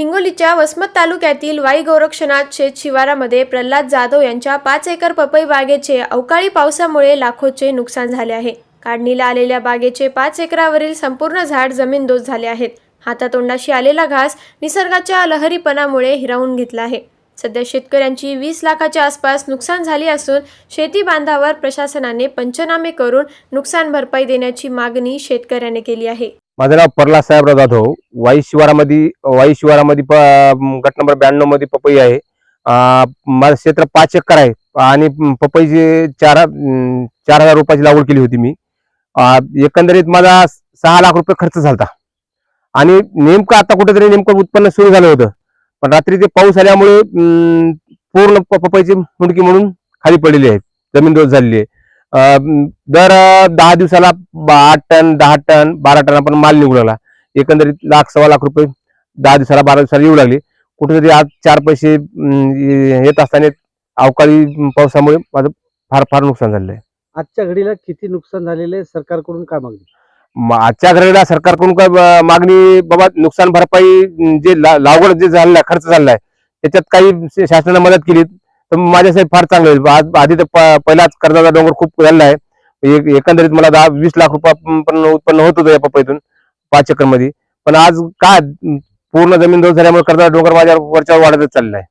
हिंगोलीच्या वसमत तालुक्यातील वाई गोरक्षनाथ शेत शिवारामध्ये प्रल्हाद जाधव यांच्या पाच एकर पपई बागेचे अवकाळी पावसामुळे लाखोचे नुकसान झाले आहे. काढणीला आलेल्या बागेचे पाच एकरावरील संपूर्ण झाड जमीनदोस्त झाले आहेत. हातातोंडाशी आलेला घास निसर्गाच्या लहरीपणामुळे हिरावून घेतला आहे. सध्या शेतकऱ्यांची वीस लाखाच्या आसपास नुकसान झाली असून शेती बांधावर प्रशासनाने पंचनामे करून नुकसान भरपाई देण्याची मागणी शेतकऱ्याने केली आहे. माझं नाव परला साहेबराव जाधव. वाई शिवारामध्ये वाई शिवारामध्ये प गट नंबर ब्याण्णवमध्ये पपई आहे. माझं क्षेत्र पाच एकर आहे. आणि पपईची चार चार हजार रुपयाची लागवड केली होती मी. एकंदरीत माझा सहा लाख रुपये खर्च झाला आणि नेमकं आता कुठेतरी नेमकं उत्पन्न सुरू झालं होतं. पण रात्री ते पाऊस आल्यामुळे पूर्ण प- पपईची मुंडकी म्हणून खाली पडलेली आहे. जमीन दोष झालेली आहे. दर दहा दिवसाला आठ टन दहा टन बारा टन आपण माल निघू लागला एकंदरीत लाख सव्वा लाख रुपये दहा दिवसाला बारा दिवसाला येऊ लागले. कुठेतरी आज चार पैसे येत असताना अवकाळी पावसामुळे माझं फार फार नुकसान झालेलं आहे. आजच्या घडीला किती नुकसान झालेले आहे? सरकारकडून काय मागणी? आजच्या घडीला सरकारकडून काय मागणी बाबा नुकसान भरपाई जे ला- लागवड जे झालेलं खर्च झालेला आहे त्याच्यात काही शासनाने मदत केली. तर माझ्यासाठी फार चांगलं होईल. आज आधी तर पहिलाच कर्जाचा डोंगर खूप झालेला आहे. एक- एकंदरीत मला दहा वीस लाख रुपये पण उत्पन्न होत होतं या पपईतून पाच एकरमध्ये पण आज का पूर्ण जमीन दोन झाल्यामुळे कर्जाचा डोंगर माझ्या वरच्यावर वाढतच चाललाय. आहे